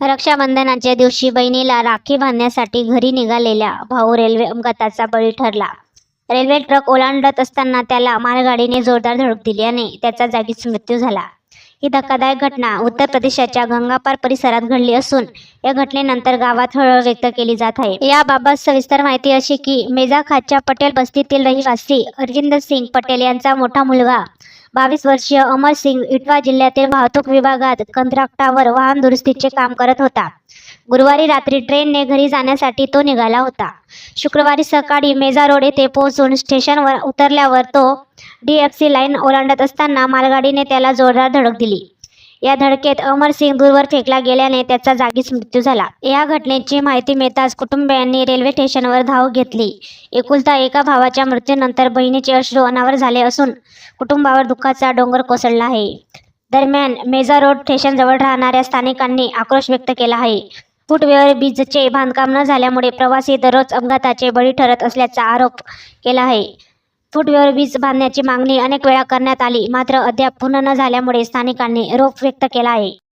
रक्षाबंधनाच्या दिवशी बहिणीला राखी बांधण्यासाठी घरी निघालेल्या भाऊ रेल्वे अपघाताचा बळी ठरला. रेल्वे ट्रक ओलांडत असताना त्याला मालगाडीने जोरदार धडक दिल्याने त्याचा जागीच मृत्यू झाला. ही धक्कादायक घटना उत्तर प्रदेशाच्या गंगापार परिसरात घडली असून या घटनेनंतर गावात हळहळ व्यक्त केली जात आहे. याबाबत सविस्तर माहिती अशी की मेजाखाच्या पटेल बस्तीतील रहिवासी हरजिंदर सिंग पटेल यांचा मोठा मुलगा बावीस वर्षीय अमर सिंग इटवा जिल्ह्यातील वाहतूक विभागात कंत्राटावर वाहन दुरुस्तीचे काम करत होता. गुरुवारी रात्री ट्रेनने घरी जाण्यासाठी तो निघाला होता. शुक्रवारी सकाळी मेजा रोड येथे पोहोचून स्टेशनवर उतरल्यावर तो डी एफ सी लाईन ओलांडत असताना मालगाडीने त्याला जोरदार धडक दिली. या धडकेत अमर सिंग दूरवर फेकला गेल्याने त्याचा जागीच मृत्यू झाला. या घटनेची माहिती मिळताच कुटुंबियांनी रेल्वे स्टेशनवर धाव घेतली. एकुलता एका भावाच्या मृत्यूनंतर बहिणीचे अश्रू अनावर झाले असून कुटुंबावर दुःखाचा डोंगर कोसळला आहे. दरम्यान मेजा रोड स्टेशनजवळ राहणाऱ्या स्थानिकांनी आक्रोश व्यक्त केला आहे. फुटवेअर ब्रिजचे बांधकाम न झाल्यामुळे प्रवासी दररोज अपघाताचे बळी ठरत असल्याचा आरोप केला आहे. फुटवेअर वीज बांधण्याची मागणी अनेक वेळा करण्यात आली मात्र अद्याप पूर्ण न झाल्यामुळे स्थानिकांनी रोख व्यक्त केला आहे.